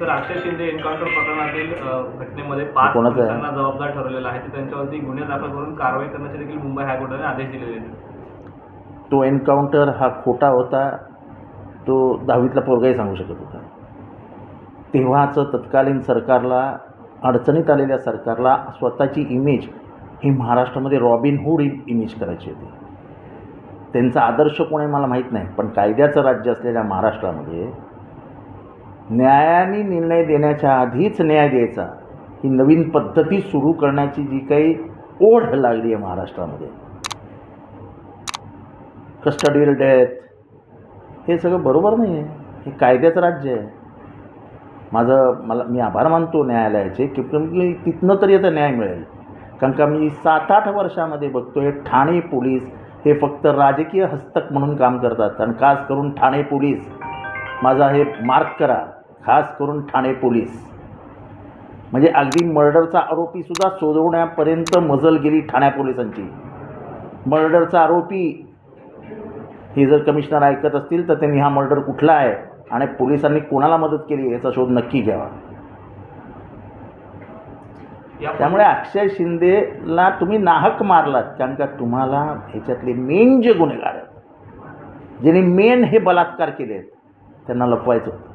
तर अक्षय शिंदे एन्काउंटर प्रकरणातील घटनेमध्ये पाच? पोलिसांना जबाबदार ठरवलेलं आहे. तर त्यांच्यावरती गुन्हे दाखल करून कारवाई करण्याचे देखील मुंबई हायकोर्टाने आदेश दिलेले आहेत. तो एन्काउंटर हा खोटा होता तो दहावीतला पोरगाही सांगू शकत होता. तेव्हाचं तत्कालीन सरकारला अडचणीत आलेल्या सरकारला स्वतःची इमेज ही महाराष्ट्रामध्ये रॉबिनहूड इमेज करायची होती. त्यांचा आदर्श कोण आहे मला माहीत नाही पण कायद्याचं राज्य असलेल्या महाराष्ट्रामध्ये न्यायाने निर्णय देण्याच्या आधीच न्याय द्यायचा. ही नवीन पद्धती सुरू करण्याची जी काही ओढ लागली आहे महाराष्ट्रामध्ये. कस्टडियल डेथ हे सगळं बरोबर नाही आहे. हे कायद्याचं राज्य आहे. माझं मला मी आभार मानतो न्यायालयाचे की कमी तिथनं तरी आता न्याय मिळेल. कारण का मी सात आठ वर्षामध्ये बघतो आहे ठाणे पोलीस हे फक्त राजकीय हस्तक म्हणून काम करतात. आणि खास करून ठाणे पोलीस माझा हे मार्क करा. खास करून ठाणे पोलीस. म्हणजे अगदी मर्डरचा आरोपीसुद्धा सोडवण्यापर्यंत मजल गेली ठाण्या पोलिसांची. मर्डरचा आरोपी हे जर कमिशनर ऐकत असतील तर त्यांनी हा मर्डर कुठला आहे आणि पोलिसांनी कोणाला मदत केली याचा शोध नक्की घ्यावा. त्यामुळे अक्षय शिंदेला तुम्ही नाहक मारलात कारण का तुम्हाला ह्याच्यातले मेन जे गुन्हेगार आहेत ज्यांनी मेन हे बलात्कार केले आहेत त्यांना लपवायचं होतं.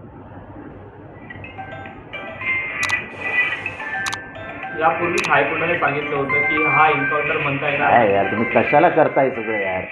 यापूर्वी हायकोर्टाने सांगितलं होतं की हा एन्काउंटर म्हणता येणार. काय यार तुम्ही कशाला करताय सगळं यार?